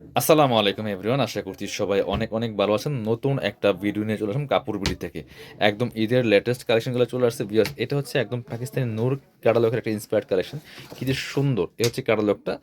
আসসালামু আলাইকুম এভরিওয়ান, আশা করছি সবাই অনেক অনেক ভালো আছেন। নতুন একটা ভিডিও নিয়ে চলে আসলাম কাপড় বিড়ি থেকে। একদম ঈদের লেটেস্ট কালেকশনগুলো চলে আসছে। বিয়ার্স এটা হচ্ছে একদম পাকিস্তানি নূর ক্যাটালগের একটা ইন্সপায়ার্ড কালেকশন কি যে সুন্দর, এ হচ্ছে ক্যাটালগটা।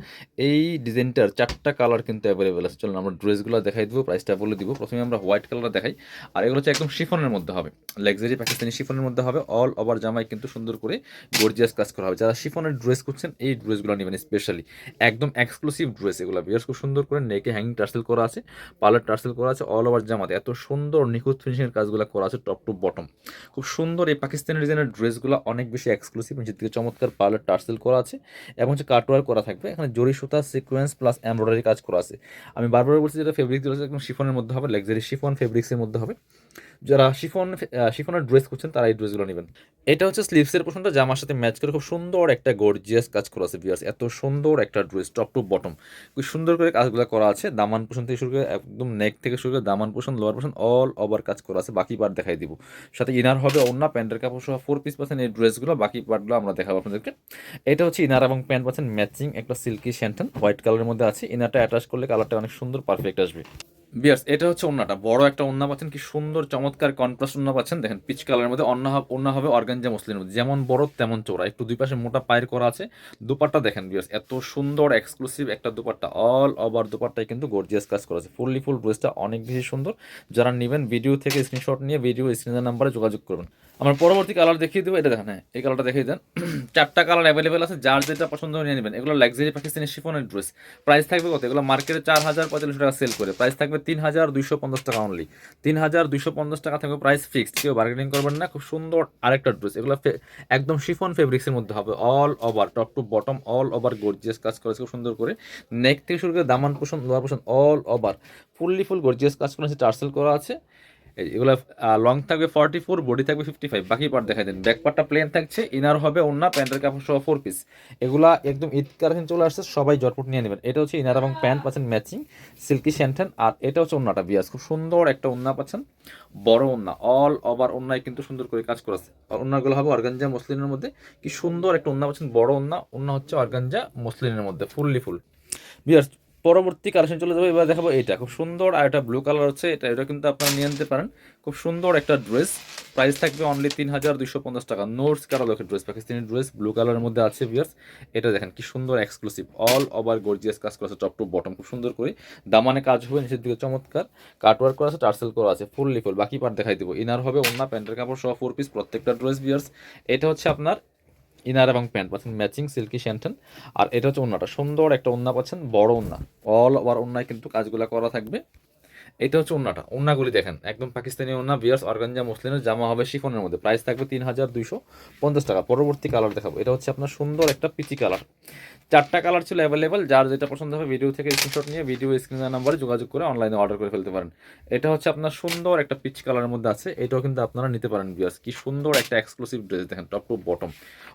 এই ডিজাইনটার চারটা কালার কিন্তু অ্যাভেলেবেল আছে। চলুন আমরা ড্রেসগুলো দেখাই দেবো প্রাইসটা বলে দিব। প্রথমে আমরা হোয়াইট কালার দেখাই। আর এগুলো হচ্ছে একদম শিফনের মধ্যে হবে। লাক্সারি পাকিস্তানি শিফনের মধ্যে হবে। অল ওভার জামাই কিন্তু সুন্দর করে গর্জিয়াস কাজ করা হবে। যারা শিফনের ড্রেস করছেন এই ড্রেসগুলো নেবেন স্পেশালি একদম এক্সক্লুসিভ ড্রেস এগুলো। বিয়ার্স খুব সুন্দর করে নেকে হ্যাঙ্গিং টার্সেল করা আছে পার্লার টার্সেল করা আছে অল ওভার জামাতে। এত সুন্দর নিখুঁত ফিনিশিংয়ের কাজগুলো করা আছে টপ টু বটম খুব সুন্দর এই পাকিস্তানি ডিজাইনের ড্রেসগুলো অনেক বেশি এক্সক্লুসিভ দিকে চমৎকার পার্লার টার্সেল করা আছে এবং হচ্ছে কাটওয়ার করা থাকবে। এখানে জরি সুতা, সিকোয়েন্স প্লাস এমব্রয়ডারি কাজ করা আছে। আমি বারবার বলছি যেটা ফেব্রিক দিয়েছে একদম শিফনের মধ্যে হবে লাক্সারি শিফন ফেব্রিক্সের মধ্যে হবে। যারা শিফন শিফনের ড্রেস করছেন তারা এই ড্রেসগুলো নেবেন। এটা হচ্ছে স্লিভসের পোর্শনটা জামার সাথে ম্যাচ করে খুব সুন্দর একটা গর্জিয়াস কাজ করা আছে বিয়ার্স এত সুন্দর একটা ড্রেস টপ টু বটম খুব সুন্দর করে কাজগুলো করা আছে। দামান পোষণ থেকে শুরু করে একদম নেক থেকে শুরু করে দামান পোষণ লোয়ার পোষণ অল ওভার কাজ করা আছে। বাকি পার্ট দেখাই দিব। সাথে ইনার হবে অন্য প্যান্টের কাপড় সহ ফোর পিস পাচ্ছেন এই ড্রেসগুলো বাকি পার্টগুলো আমরা দেখাবো আপনাদেরকে। এটা হচ্ছে ইনার এবং প্যান্ট পাচ্ছেন ম্যাচিং একটা সিল্কি শ্যান্টন হোয়াইট কালারের মধ্যে আছে। ইনারটা অ্যাটাচ করলে কালারটা অনেক সুন্দর পারফেক্ট আসবে। বিয়ার্স, এটা হচ্ছে ওন্নাটা বড় একটা ওন্না পাচ্ছেন, কি সুন্দর, চমৎকার কন্ট্রাস্ট ওন্না পাচ্ছেন। দেখেন, পিচ কালারের মধ্যে অন্য ওন্না হবে অর্গানজা মুসলিমের মধ্যে। যেমন বড়, তেমন চোরা একটু দুই পাশে মোটা পায়ের করা আছে। দুপাট্টা দেখেন বিয়ার্স, এত সুন্দর এক্সক্লুসিভ একটা দুপাট্টা। অল ওভার দুপাট্টায় কিন্তু গর্জিয়াস কাজ করা আছে। ফুললি ফুল ড্রেসটা অনেক বেশি সুন্দর। যারা নেবেন ভিডিও থেকে স্ক্রিনশট নিয়ে ভিডিও স্ক্রিনের নাম্বারে যোগাযোগ করবেন। আমার পরবর্তী কালার দেখিয়ে দেবো। এটা দেখেন হ্যাঁ এই কালারটা দেখিয়ে দেন। চারটা কালার অ্যাভেলেবেল আছে। যার যেটা পছন্দ নিয়ে নেবেন। এগুলো লাক্সারি পাকিস্তানি শিফনের ড্রেস প্রাইস থাকবে কত? এগুলো মার্কেটে চার হাজার পঁয়তাল্লিশ টাকা সেল করে। প্রাইস থাকবে তিন হাজার দুইশো পঞ্চাশ টাকা অনলি তিন হাজার দুইশো পঞ্চাশ টাকা থাকবে প্রাইস ফিক্সড কেউ বার্গেনিং করবেন না, খুব সুন্দর আরেকটা ড্রেস এগুলো একদম শিফন ফেব্রিক্সের মধ্যে হবে। All over top to bottom all over gorgeous কাজ করেছে, খুব সুন্দর করে। নেক থেকে শুরু করে দামান পোষণ লোয়ার পোষণ all over fully full gorgeous কাজ করেছে, টার্সেল করা আছে। এগুলো লং থাকবে ফর্টি ফোর বডি থাকবে ফিফটি ফাইভ বাকি পার্ট দেখাই দেন। ব্যাক পার্টটা প্লেন থাকছে ইনার হবে অন্য প্যান্টের কাপড় সহ ফোর পিস এগুলা একদম ঈদ কালেকশন চলে আসছে, সবাই জটপট নিয়ে নেবেন। এটা হচ্ছে ইনার এবং প্যান্ট পাচ্ছেন ম্যাচিং সিল্কি শ্যান্টেন আর এটা হচ্ছে অন্যটা বিয়াস, খুব সুন্দর একটা ওন্না পাচ্ছেন। বড় ওন্না অল ওভার ওন্নায় কিন্তু সুন্দর করে কাজ করেছে আর ওন্নাগুলো হবে অর্গানজা মসলিনের মধ্যে। কি সুন্দর একটা ওন্না পাচ্ছেন, বড় ওন্না ওন্না হচ্ছে অর্গানজা মসলিনের মধ্যে ফুললি ফুল বিয়ার্স পরবর্তী কালেকশন চলে যাব। এবার দেখাবো এটা। খুব সুন্দর আর এটা ব্লু কালার হচ্ছে। এটা এটা কিন্তু আপনারা নিয়ে নিতে পারেন। খুব সুন্দর একটা ড্রেস প্রাইস থাকবে অনলি তিন হাজার দুইশো পঞ্চাশ টাকা। নোটস কাটালকের ড্রেস পাকিস্তানি ড্রেস ব্লু কালারের মধ্যে আছে বিয়ার্স এটা দেখেন, কি সুন্দর এক্সক্লুসিভ অল ওভার গর্জিয়াস কাজ করা আছে টপ টু বটম খুব সুন্দর করে দামানে কাজ হবে, নিচের দিকে চমৎকার। কাটওয়ার্ক করা আছে টার্সেল করা আছে ফুল বাকি পার্ট দেখাই দিব। ইনার হবে অন্য প্যান্টের কাপড় সহ ফোর পিস প্রত্যেকটা ড্রেস বিয়ার্স এটা হচ্ছে আপনার ইনার এবং প্যান্ট পাচ্ছেন ম্যাচিং সিল্কি শ্যান্টেন আর এটা হচ্ছে ওনাটা সুন্দর একটা ওন্না পাচ্ছেন, বড় ওন্না। অল ওভার ওন্নায় কিন্তু কাজগুলো করা থাকবে। এটা হচ্ছে ওনাটা ওন্নাগুলি দেখেন, একদম পাকিস্তানি ওন্না বিয়ার্স, অর্গানজা, মুসলিমের জামা হবে শিফনের মধ্যে। প্রাইস থাকবে তিন হাজার দুইশো পঞ্চাশ টাকা। পরবর্তী কালার দেখাবো। এটা হচ্ছে আপনার সুন্দর একটা পিচি কালার চারটা কালার ছিল অ্যাভেলেবেল যার যেটা পছন্দ হবে ভিডিও থেকে স্ক্রিনশট নিয়ে ভিডিও স্ক্রিনের নাম্বারে যোগাযোগ করে অনলাইনে অর্ডার করে ফেলতে পারেন। এটা হচ্ছে আপনার সুন্দর একটা পিচ কালারের মধ্যে আছে। এটাও কিন্তু আপনারা নিতে পারেন বিয়ার্স কি সুন্দর একটা এক্সক্লুসিভ ড্রেস দেখেন টপ টু বটম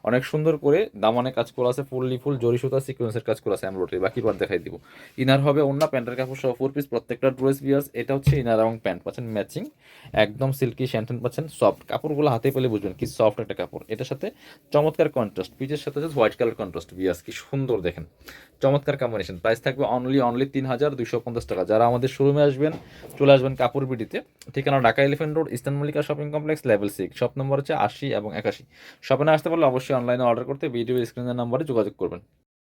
অনেক সুন্দর করে দামানে কাজ করা আছে, ফুললি ফুল, জরি সুতা সিকোয়েন্সের কাজ করা আছে এমব্রয়ডারি বাকি বার দেখাই দিব। ইনার হবে অন্য প্যান্টের কাপড় সহ ফোর পিস প্রত্যেকটা ড্রেস বিয়ার্স এটা হচ্ছে ইনার এবং প্যান্ট পাচ্ছেন ম্যাচিং একদম সিল্কি শ্যান্টেন পাচ্ছেন সফট কাপড়গুলো হাতে পেলে বুঝবেন কি সফট একটা কাপড়। এটার সাথে চমৎকার কন্ট্রাস্ট পিচের সাথে হচ্ছে হোয়াইট কালার কন্ট্রাস্ট বিয়ার্স কি সুন্দর দেখেন। চমৎকার কম্বিনেশন প্রাইস থাকবে অনলি অনলি তিন হাজার দুইশো পঞ্চাশ টাকা। যারা আমাদের শোরুমে আসবেন, চলে আসবেন কাপড় বিডিতে। ঠিকানা Dhaka elephant road eastern Mallika shopping complex level six shop number হচ্ছে আশি এবং একাশি। শপে আসতে পারলে অবশ্যই অনলাইনে অর্ডার করতে ভিডিও স্ক্রিনের নাম্বারে যোগাযোগ করবেন।